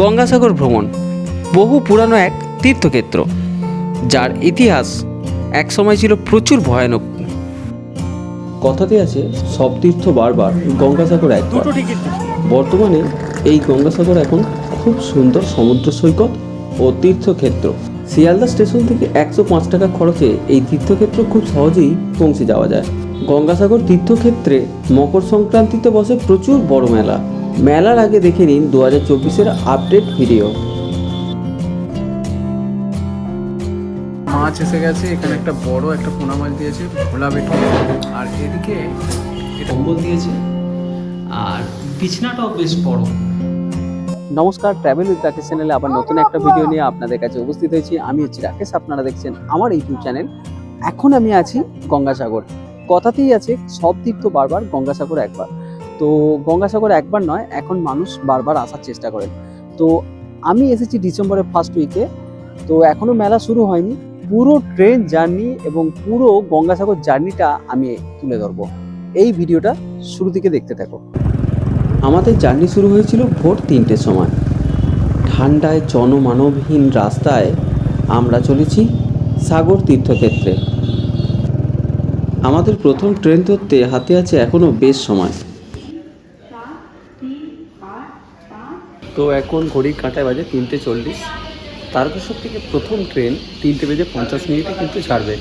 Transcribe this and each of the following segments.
গঙ্গাসাগর ভ্রমণ বহু পুরানো এক তীর্থক্ষেত্র যার ইতিহাস একসময় ছিল প্রচুর ভয়ানক। কথাতে আছে সব তীর্থ বারবার গঙ্গাসাগর একবার। বর্তমানে এই গঙ্গাসাগর এখন খুব সুন্দর সমুদ্র সৈকত ও তীর্থক্ষেত্র। শিয়ালদা স্টেশন থেকে একশো পাঁচ টাকা খরচে এই তীর্থক্ষেত্র খুব সহজেই পৌঁছে যাওয়া যায়। গঙ্গাসাগর তীর্থক্ষেত্রে মকর সংক্রান্তিতে বসে প্রচুর বড় মেলা। মেলার আগে দেখে নিন দু হাজার চব্বিশের আপডেট ভিডিও। মাছ এসে গেছে এখানে একটা বড় একটা পোনা মাছ দিয়েছে ভোলা বেটে। আর এদিকে কম্বল দিয়েছে আর বিছনাটাও বেশ বড়। নমস্কার ট্রাভেল উইথ রাকেশ চ্যানেলে আবার নতুন একটা ভিডিও নিয়ে আপনাদের কাছে উপস্থিত হয়েছি। আমি হচ্ছি রাকেশ আপনারা দেখছেন আমার ইউটিউব চ্যানেল এখন আমি আছি গঙ্গাসাগর। কথাতেই আছে সব তীর্থ বারবার গঙ্গাসাগর একবার। তো গঙ্গাসাগর একবার নয়, এখন মানুষ বারবার আসার চেষ্টা করেন। তো আমি এসেছি ডিসেম্বরের ফার্স্ট উইকে তো এখনও মেলা শুরু হয়নি। পুরো ট্রেন জার্নি এবং পুরো গঙ্গাসাগর জার্নিটা আমি তুলে ধরবো। এই ভিডিওটা শুরু থেকে দেখতে থাকো। আমাদের জার্নি শুরু হয়েছিল ভোর তিনটের সময়। ঠান্ডায় জনমানবহীন রাস্তায় আমরা চলেছি সাগর তীর্থক্ষেত্রে। আমাদের প্রথম ট্রেন ধরতে হাতে আছে এখনও বেশ সময়। তো এখন ঘড়ির কাঁটায় বাজে তিনটে চল্লিশ। তারকেশ্বর থেকে প্রথম ট্রেন তিনটে বেজে পঞ্চাশ মিনিটে কিন্তু ছাড়বে।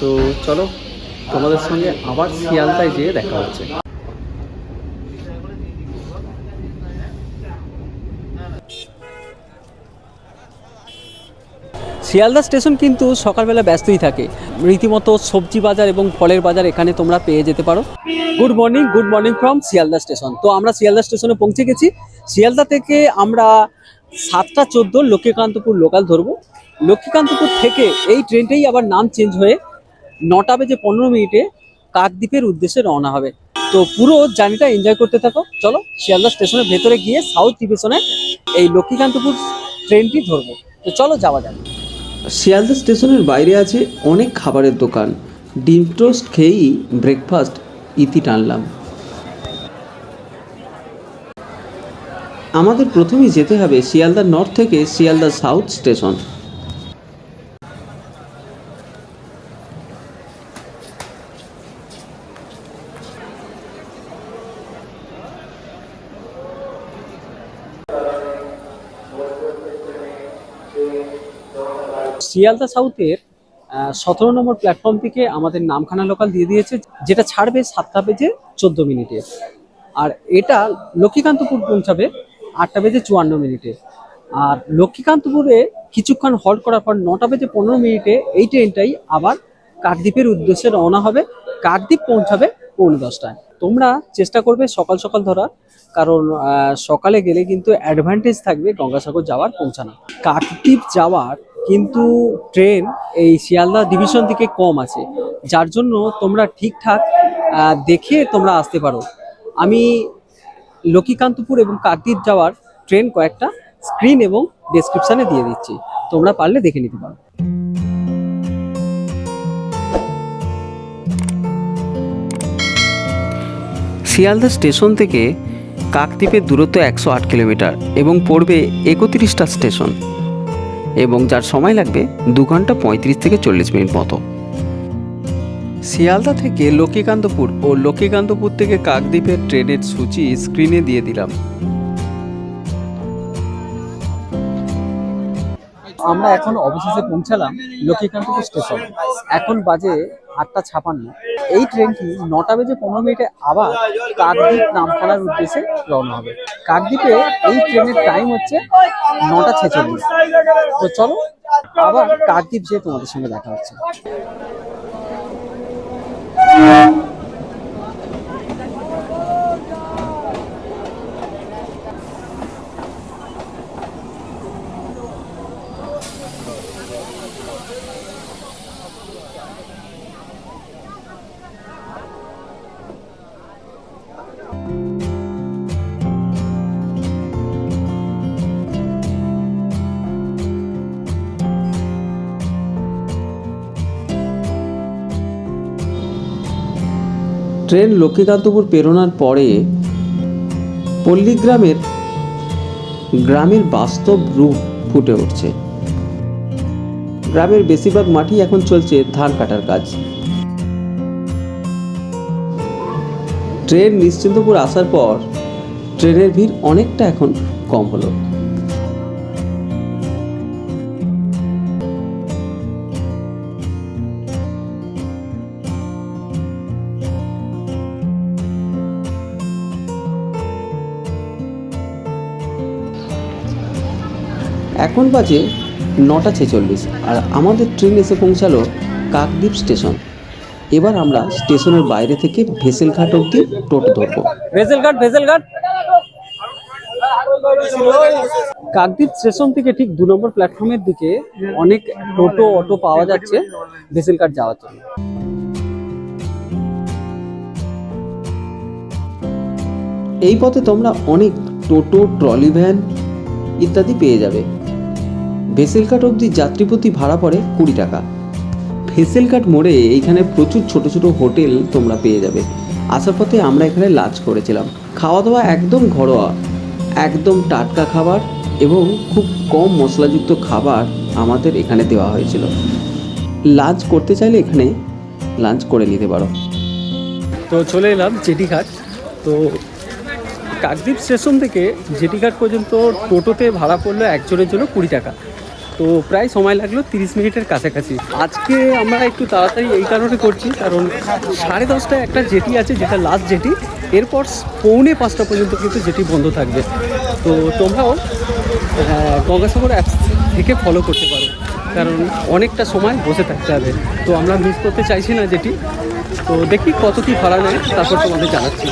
তো চলো, তোমাদের সঙ্গে আবার শিয়ালদায় যেয়ে দেখা হচ্ছে। শিয়ালদা স্টেশন কিন্তু সকালবেলা ব্যস্তই থাকে। রীতিমতো সবজি বাজার এবং ফলের বাজার এখানে তোমরা পেয়ে যেতে পারো। Good morning good morning from Sealdah station তো আমরা শিয়ালদা স্টেশনে পৌঁছে গেছি। শিয়ালদা থেকে আমরা সাতটা চোদ্দ লক্ষ্মীকান্তপুর লোকাল ধরবো। লক্ষ্মীকান্তপুর থেকে এই ট্রেনটাই আবার নাম চেঞ্জ হয়ে নটা বেজে পনেরো মিনিটে কাকদ্বীপের উদ্দেশ্যে রওনা হবে। তো পুরো জার্নিটা এনজয় করতে থাকো। চলো শিয়ালদা স্টেশনের ভেতরে গিয়ে সাউথ ডিভিশনে এই লক্ষ্মীকান্তপুর ট্রেনটি ধরবো। তো চলো যাওয়া যাক। শিয়ালদা স্টেশনের বাইরে আছে অনেক খাবারের দোকান। ডিম টোস্ট খেয়েই ব্রেকফাস্ট ইতি টানলাম। আমাদের প্রথমেই যেতে হবে শিয়ালদা নর্থ থেকে শিয়ালদা সাউথ স্টেশন। শিয়ালদা সাউথের সতেরো নম্বর প্ল্যাটফর্ম থেকে আমাদের নামখানা লোকাল দিয়ে দিয়েছে, যেটা ছাড়বে সাতটা বেজে চোদ্দ মিনিটে। আর এটা লক্ষ্মীকান্তপুর পৌঁছাবে আটটা বেজে চুয়ান্ন মিনিটে। আর লক্ষ্মীকান্তপুরে কিছুক্ষণ হল্ট করার পর নটা বেজে পনেরো মিনিটে এই ট্রেনটাই আবার কাকদ্বীপের উদ্দেশ্যে রওনা হবে। কাকদ্বীপ পৌঁছাবে পৌনে দশটায়। তোমরা চেষ্টা করবে সকাল সকাল ধরার কারণ সকালে গেলে কিন্তু অ্যাডভান্টেজ থাকবে গঙ্গাসাগর যাওয়ার পৌঁছানো কাকদ্বীপ যাওয়ার কিন্তু ট্রেন এই শিয়ালদা ডিভিশন থেকে কম আছে। যার জন্য তোমরা ঠিকঠাক দেখে তোমরা আসতে পারো। আমি লক্ষ্মীকান্তপুর এবং কাকদ্বীপ যাওয়ার ট্রেন কয়েকটা স্ক্রিন এবং ডেসক্রিপশানে দিয়ে দিচ্ছি। তোমরা পারলে দেখে নিতে পারো। শিয়ালদা স্টেশন থেকে কাকদ্বীপের দূরত্ব একশো আট কিলোমিটার এবং পড়বে একত্রিশটা স্টেশন। এবং যার সময় লাগবে দু ঘণ্টা পঁয়ত্রিশ থেকে চল্লিশ মিনিট মতো। শিয়ালদা থেকে লক্ষ্মীকান্তপুর ও লক্ষ্মীকান্তপুর থেকে কাকদ্বীপের ট্রেনের সূচি স্ক্রিনে দিয়ে দিলাম। আমরা এখন অবশেষে পৌঁছালাম লক্ষ্মীকান্তপুর স্টেশন। এখন বাজে আটটা ছাপান্ন। এই ট্রেনটি নটা বেজে পনেরো মিনিটে আবার কাকদ্বীপ নামখানার উদ্দেশ্যে রওনা হবে। কাকদ্বীপে এই ট্রেনের টাইম হচ্ছে নটা ছেচল্লিশ। তো চলো, আবার কাকদ্বীপ যেয়ে তোমাদের সঙ্গে দেখা হচ্ছে। ট্রেন লক্ষ্মীকান্তপুর পেরোনোর পরে পল্লীগ্রামের গ্রামের বাস্তব রূপ ফুটে উঠছে। গ্রামের বেশিরভাগ মাটি এখন চলছে ধান কাটার কাজ। ট্রেন নিশ্চিন্তপুর আসার পর ট্রেনের ভিড় অনেকটা এখন কম হলো। এখন বাজে নটা ছেচল্লিশ আর আমাদের ট্রেন এসে পৌঁছালো কাকদ্বীপ স্টেশন। এবার আমরা স্টেশনের বাইরে থেকে ভেসেলঘাট অবধি টোটো ধরবো। ভেসেল ঘাট ভেসেল ঘাট কাকদ্বীপ স্টেশন থেকে ঠিক দু নম্বর প্ল্যাটফর্মের দিকে অনেক টোটো অটো পাওয়া যাচ্ছে ভেসেল ঘাট যাওয়ার জন্য। এই পথে তোমরা অনেক টোটো ট্রলি ভ্যান ইত্যাদি পেয়ে যাবে। ভেসেলঘাট অবধি যাত্রীপ্রতি ভাড়া পড়ে কুড়ি টাকা। ভেসেলঘাট মোড়ে এইখানে প্রচুর ছোট ছোট হোটেল তোমরা পেয়ে যাবে। আসার পথে আমরা এখানে লাঞ্চ করেছিলাম। খাওয়া দাওয়া একদম ঘরোয়া, একদম টাটকা খাবার এবং খুব কম মশলাযুক্ত খাবার আমাদের এখানে দেওয়া হয়েছিল। লাঞ্চ করতে চাইলে এখানে লাঞ্চ করে নিতে পারো। তো চলে এলাম জেটিঘাট। তো কাকদ্বীপ স্টেশন থেকে জেটিঘাট পর্যন্ত টোটোতে ভাড়া পড়ল একজনের জন্য কুড়ি টাকা। তো প্রায় সময় লাগল তিরিশ মিনিটের কাছাকাছি। আজকে আমরা একটু তাড়াতাড়ি এই কারণে করছি, কারণ সাড়ে দশটায় একটা জেটি আছে, যেটা লাস্ট জেটি। এরপর পৌনে পাঁচটা পর্যন্ত কিন্তু জেটি বন্ধ থাকবে। তো তোমরাও গঙ্গাসাগর অ্যাপস থেকে ফলো করতে পারো, কারণ অনেকটা সময় বসে থাকতে হবে। তো আমরা মিস করতে চাইছি না যেটি তো দেখি কত কী ভাড়া নেয়, তারপর তোমাদের জানাচ্ছি।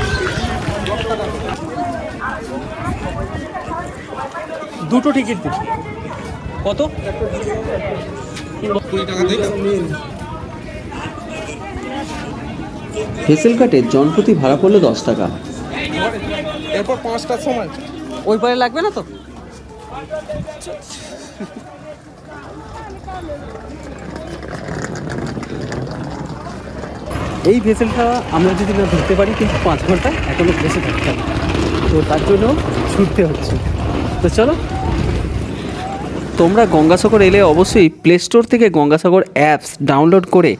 দুটো টিকিট দিন কত? ভেসেলঘাটে জনপ্রতি ভাড়া পড়ল দশ টাকা। এরপর পাঁচটার সময়। ওই পারে লাগবে না তো? এই ভেসেলটা আমরা যদি না ধরতে পারি কিন্তু পাঁচ ঘণ্টা এখনও বসে থাকতে হবে। তো তার জন্য ছুটতে হচ্ছে। তো চলো তোমরা গঙ্গাসাগর এলে অবশ্যই প্লে স্টোর থেকে গঙ্গাসাগর অ্যাপস ডাউনলোড করে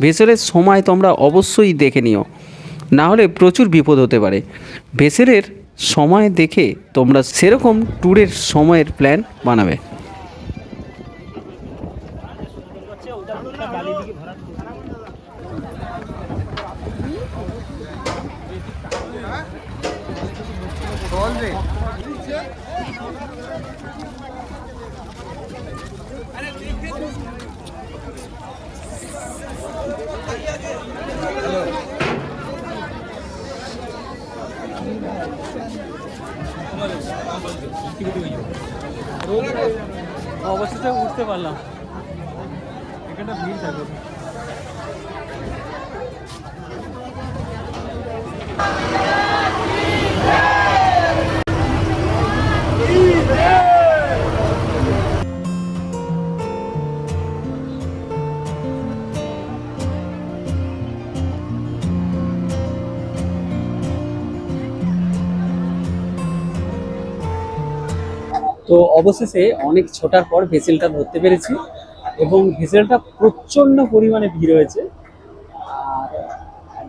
ভেসেলের সময় তোমরা অবশ্যই দেখে নিও। না হলে প্রচুর বিপদ হতে পারে। ভেসেলের সময় দেখে তোমরা সেরকম ট্যুরের সময়ের প্ল্যান বানাবে। অবশেষে উঠতে পারলাম। এখানটা ভিড় থাকে। তো অবশেষে অনেক ছোটার পর ভেসেলটা ধরতে পেরেছি এবং ভেসেলটা প্রচণ্ড পরিমাণে ভিড় হয়েছে। আর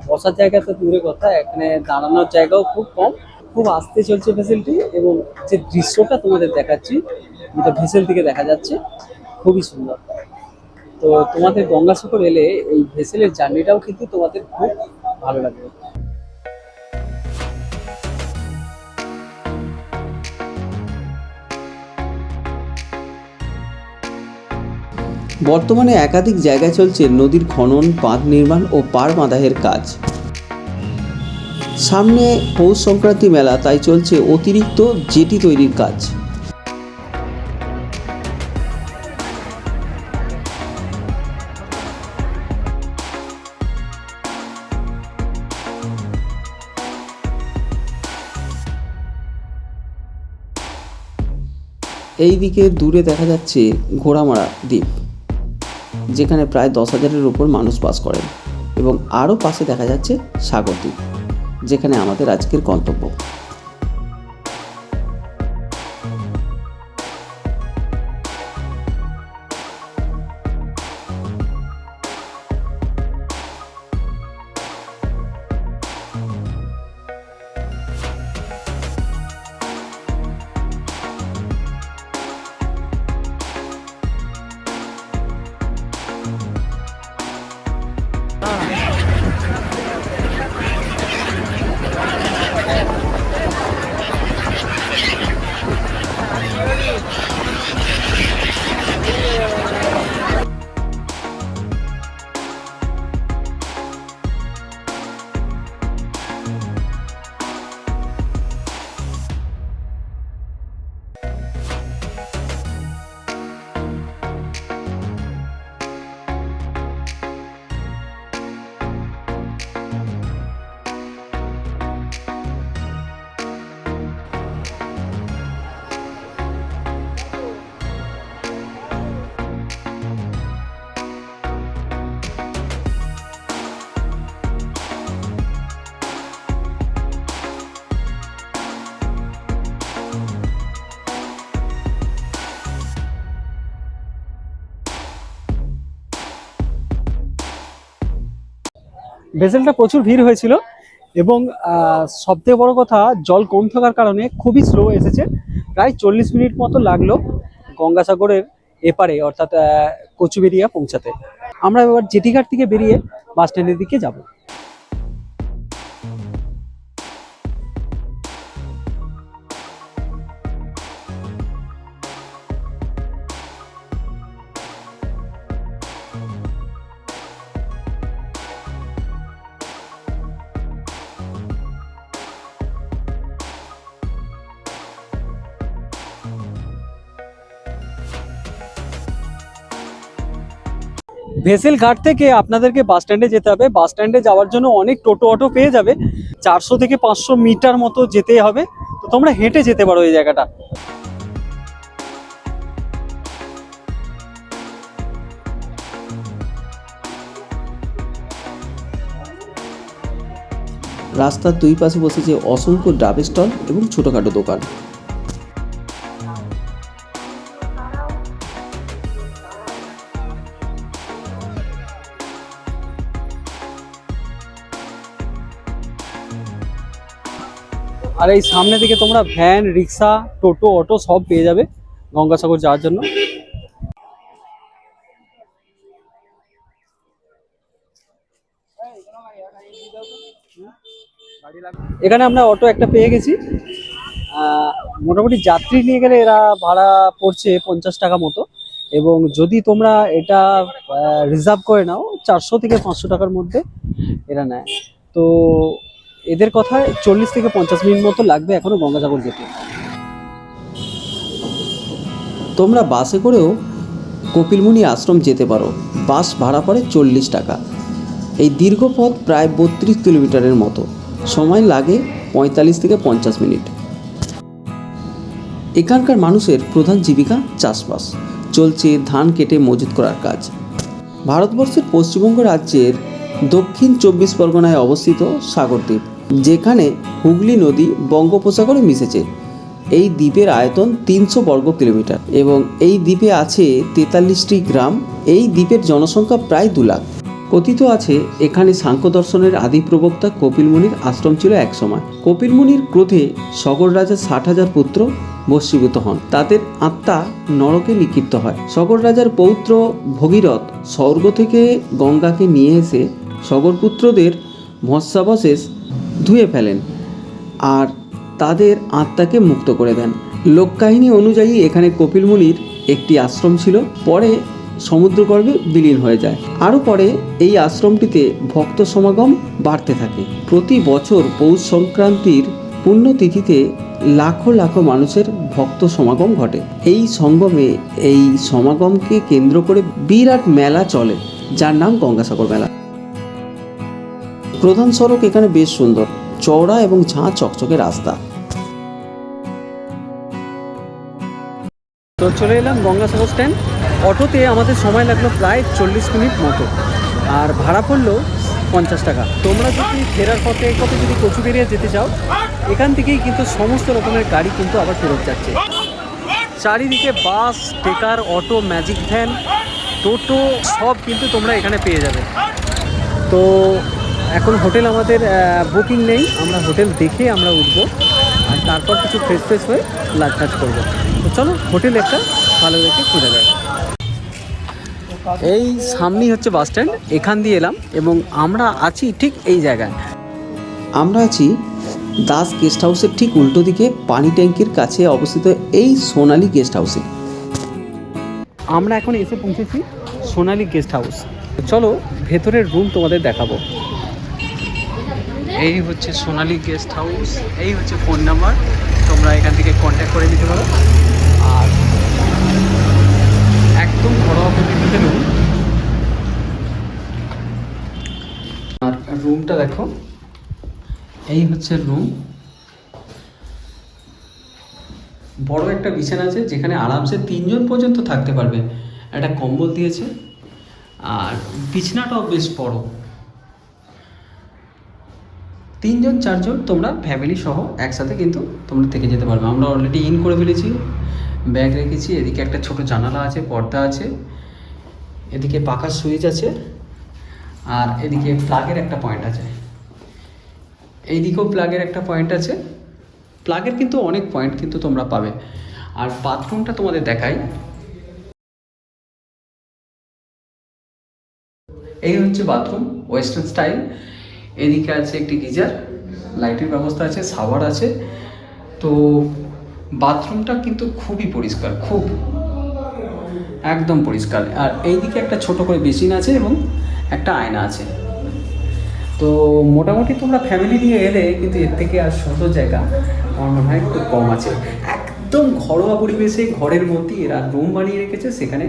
বসার জায়গা তো দূরে কথা, এখানে দাঁড়ানোর জায়গাও খুব কম। খুব আস্তে চলছে ভেসেলটি এবং যে দৃশ্যটা তোমাদের দেখাচ্ছি, যেটা ভেসেল থেকে দেখা যাচ্ছে, খুবই সুন্দর। তো তোমাদের গঙ্গাসাগর এলে এই ভেসেলের জার্নিটাও কিন্তু তোমাদের খুব ভালো লাগবে। বর্তমানে একাধিক জায়গায় চলছে নদীর খনন, বাঁধ নির্মাণ ও পার বাঁধাহের কাজ। সামনে পৌষ সংক্রান্তি মেলা, তাই চলছে অতিরিক্ত জেটি তৈরির কাজ। এই দিকে দূরে দেখা যাচ্ছে ঘোড়ামারা দ্বীপ। যেখানে প্রায় দশ হাজারের উপর মানুষ বাস করেন এবং আরও পাশে দেখা যাচ্ছে সাগর দ্বীপ যেখানে আমাদের আজকের গন্তব্য। ভেসেলটা প্রচুর ভিড় হয়েছিল এবং সবথেকে বড় কথা জল কম থাকার কারণে খুবই স্লো এসেছে। প্রায় চল্লিশ মিনিট মতো লাগল গঙ্গাসাগরের এপারে, অর্থাৎ কচুবেরিয়া পৌঁছাতে। আমরা এবার জেটিঘাট থেকে বেরিয়ে বাস স্ট্যান্ডের দিকে যাব। ভেসেল ঘাট থেকে আপনাদেরকে বাস স্ট্যান্ডে যেতে হবে। বাস স্ট্যান্ডে যাওয়ার জন্য অনেক টোটো অটো পেয়ে যাবে। চারশো থেকে পাঁচশো মিটার মতো যেতে হবে। তো তোমরা হেঁটে যেতে পারো এই জায়গাটা। রাস্তার দুই পাশে বসেছে অসংখ্য ডাবের স্টল এবং ছোটোখাটো দোকান। আর এই সামনে দিকে তোমরা ভ্যান, রিক্সা, টোটো, অটো সব পেয়ে যাবে গঙ্গাসাগর যাওয়ার জন্য। এখানে আমরা অটো একটা পেয়ে গেছি। মোটামুটি যাত্রী নিয়ে গেলে এরা ভাড়া পড়ছে পঞ্চাশ টাকা মতো। এবং যদি তোমরা এটা রিজার্ভ করে নাও, চারশো থেকে পাঁচশো টাকার মধ্যে এরা নেয়। তো এদের কথায় চল্লিশ থেকে পঞ্চাশ মিনিট মতো লাগবে এখনও গঙ্গাসাগর যেতে তোমরা বাসে করেও কপিলমুনি আশ্রম যেতে পারো। বাস ভাড়া পড়ে চল্লিশ টাকা। এই দীর্ঘ পথ প্রায় বত্রিশ কিলোমিটারের মতো। সময় লাগে পঁয়তাল্লিশ থেকে পঞ্চাশ মিনিট। এখানকার মানুষের প্রধান জীবিকা চাষবাস। চলছে ধান কেটে মজুত করার কাজ। ভারতবর্ষের পশ্চিমবঙ্গ রাজ্যের দক্ষিণ চব্বিশ পরগনায় অবস্থিত সাগরদ্বীপ। যেখানে হুগলি নদী বঙ্গোপসাগরে মিশেছে। এই দ্বীপের আয়তন তিনশো বর্গ কিলোমিটার এবং এই দ্বীপে আছে তেতাল্লিশটি গ্রাম। এই দ্বীপের জনসংখ্যা প্রায় দু লাখ। কথিত আছে, এখানে সাংখ্য দর্শনের আদি প্রবক্তা কপিল মুনির আশ্রম ছিল একসময় কপিল মুনির ক্রোধে সগর রাজার ষাট হাজার পুত্র বশীভূত হন। তাদের আত্মা নরকে নিক্ষিপ্ত হয়। সগর রাজার পৌত্র ভগীরথ স্বর্গ থেকে গঙ্গাকে নিয়ে এসে সগর পুত্রদের ভস্মাবশেষ ধুয়ে ফেলেন আর তাদের আত্মাকে মুক্ত করে দেন। লোককাহিনী অনুযায়ী এখানে কপিল মুনির একটি আশ্রম ছিল, পরে সমুদ্রগর্ভে বিলীন হয়ে যায়। আরও পরে এই আশ্রমটিতে ভক্ত সমাগম বাড়তে থাকে। প্রতি বছর পৌষ সংক্রান্তির পুণ্যতিথিতে লাখো লাখো মানুষের ভক্ত সমাগম ঘটে। এই সঙ্গমে এই সমাগমকে কেন্দ্র করে বিরাট মেলা চলে, যার নাম গঙ্গাসাগর মেলা। প্রধান সড়ক এখানে বেশ সুন্দর। চওড়া এবং ঝাঁ চকচকে রাস্তা। তো চলে এলাম গঙ্গাসাগর স্ট্যান্ড। অটোতে আমাদের সময় লাগল প্রায় চল্লিশ মিনিট মতো। আর ভাড়া পড়ল পঞ্চাশ টাকা। তোমরা যদি ফেরার পথে পথে যদি কচু কচুবেরিয়া যেতে চাও, এখান থেকেই কিন্তু সমস্ত রকমের গাড়ি কিন্তু আবার ফেরত যাচ্ছে। চারিদিকে বাস, টেকার, অটো, ম্যাজিক ভ্যান, টোটো সব কিন্তু তোমরা এখানে পেয়ে যাবে। তো এখন হোটেল আমাদের বুকিং নেই। আমরা হোটেল দেখে আমরা উঠবো। আর তারপর কিছু ফ্রেশ ফ্রেশ হয়ে লাঞ্চ টাচ করব। তো চলো হোটেল একটা ভালো দেখে খুঁজে যায় এই সামনেই হচ্ছে বাস স্ট্যান্ড এখান দিয়ে এলাম এবং আমরা আছি ঠিক এই জায়গায়। আমরা আছি দাস গেস্ট হাউসের ঠিক উল্টো দিকে পানি ট্যাঙ্কির কাছে অবস্থিত এই সোনালি গেস্ট হাউসে আমরা এখন এসে পৌঁছেছি সোনালি গেস্ট হাউস চলো ভেতরের রুম তোমাদের দেখাবো। এই হচ্ছে সোনালী গেস্ট হাউস, এই হচ্ছে ফোন নাম্বার, তোমরা এখান থেকে কন্ট্যাক্ট করে নিতে পারো। আর একদম ঘরোয়া পদ্ধতিতে রুম আর রুমটা দেখো, এই হচ্ছে রুম বড় একটা বিছানা আছে, যেখানে আরামসে তিনজন পর্যন্ত থাকতে পারবে। একটা কম্বল দিয়েছে, আর বিছানাটাও বেশ বড়। তিনজন, চারজন তোমরা ফ্যামিলি সহ একসাথে কিন্তু তোমরা থেকে যেতে পারবে। আমরা অলরেডি ইন করে ফেলেছি ব্যাগ রেখেছি, এদিকে একটা ছোট জানালা আছে, পর্দা আছে, এদিকে পাকার সুইচ আছে, আর এদিকে প্লাগের একটা পয়েন্ট আছে। এইদিকেও প্লাগের একটা পয়েন্ট আছে। প্লাগের কিন্তু অনেক পয়েন্ট কিন্তু তোমরা পাবে। আর বাথরুমটা তোমাদের দেখাই। এই হচ্ছে বাথরুম ওয়েস্টার্ন স্টাইল এদিকে আছে একটি গিজার, লাইটের ব্যবস্থা আছে সাওয়ার আছে। তো বাথরুমটা কিন্তু খুবই পরিষ্কার, খুব একদম পরিষ্কার। আর এইদিকে একটা ছোট করে বেসিন আছে এবং একটা আয়না আছে। তো মোটামুটি তোমরা ফ্যামিলি নিয়ে এলে কিন্তু এর থেকে আর সুন্দর জায়গা আমার মনে হয় খুব কম আছে। একদম ঘরোয়া পরিবেশে ঘরের মধ্যে এরা রুম বানিয়ে রেখেছে, সেখানে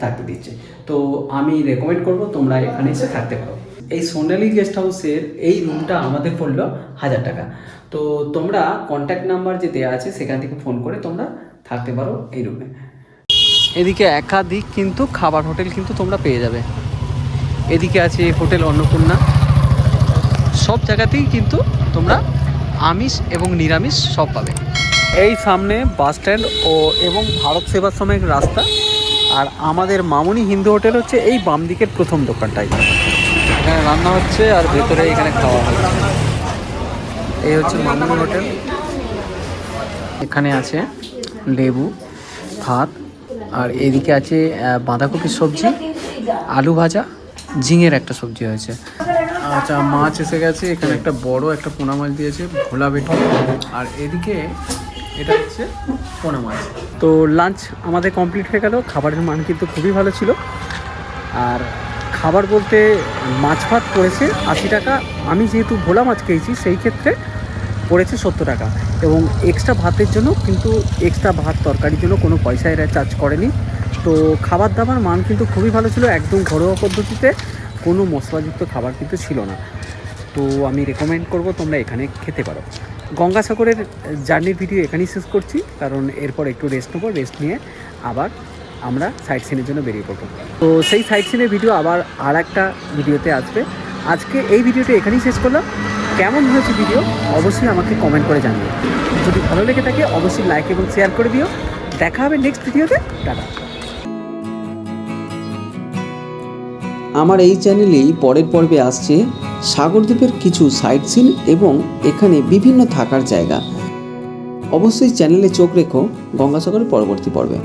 থাকতে দিচ্ছে। তো আমি রেকমেন্ড করব তোমরা এখানে এসে থাকতে পারো। এই সোনালি গেস্ট হাউসের এই রুমটা আমাদের পড়ল হাজার টাকা। তো তোমরা কন্ট্যাক্ট নাম্বার যে দেওয়া আছে সেখান থেকে ফোন করে তোমরা থাকতে পারো এই রুমে এদিকে একাধিক কিন্তু খাবার হোটেল কিন্তু তোমরা পেয়ে যাবে। এদিকে আছে হোটেল অন্নপূর্ণা। সব জায়গাতেই কিন্তু তোমরা আমিষ এবং নিরামিষ সব পাবে। এই সামনে বাস স্ট্যান্ড ও এবং ভারত সেবাশ্রমের রাস্তা। আর আমাদের মামুনি হিন্দু হোটেল হচ্ছে এই বাম দিকের প্রথম দোকানটাই। এখানে রান্না হচ্ছে আর ভেতরে এখানে খাওয়া হচ্ছে। এই হচ্ছে মামুনি হোটেল। এখানে আছে লেবু, ভাত, আর এদিকে আছে বাঁধাকপির সবজি, আলু ভাজা, ঝিঙের একটা সবজি হয়েছে। আচ্ছা মাছ এসে গেছে, এখানে একটা বড় একটা পোনা মাছ দিয়েছে, ভোলা বেটে। আর এদিকে এটা হচ্ছে পোনা মাছ। তো লাঞ্চ আমাদের কমপ্লিট হয়ে গেল, খাবারের মান কিন্তু খুবই ভালো ছিল। আর খাবার বলতে মাছ ভাত পড়েছে আশি টাকা। আমি যেহেতু ভোলা মাছ খেয়েছি, সেই ক্ষেত্রে পড়েছে সত্তর টাকা। এবং এক্সট্রা ভাতের জন্য কিন্তু এক্সট্রা ভাত তরকারির জন্য কোনো পয়সা এরা চার্জ করেনি। তো খাবার দাবার মান কিন্তু খুবই ভালো ছিল, একদম ঘরোয়া পদ্ধতিতে কোনো মশলাযুক্ত খাবার কিন্তু ছিল না। তো আমি রেকমেন্ড করব তোমরা এখানে খেতে পারো। গঙ্গাসাগরের জার্নির ভিডিও এখানেই শেষ করছি, কারণ এরপর একটু রেস্ট নেব রেস্ট নিয়ে আবার আমরা সাইট সিনের জন্য বেরিয়ে পড়ব। তো সেই সাইট সিনের ভিডিও আবার আর একটা ভিডিওতে আসবে। আজকে এই ভিডিওটা এখানেই শেষ করলাম। কেমন হয়েছে ভিডিও অবশ্যই আমাকে কমেন্ট করে জানিও। যদি ভালো লেগে থাকে, অবশ্যই লাইক এবং শেয়ার করে দিও। দেখা হবে নেক্সট ভিডিওতে টাটা। আমার এই চ্যানেলেই পরের পর্বে আসছে সাগরদ্বীপের কিছু সাইট সিন এবং এখানে বিভিন্ন থাকার জায়গা। অবশ্যই চ্যানেলে চোখ রেখো। গঙ্গাসাগরের পরবর্তী পর্বে।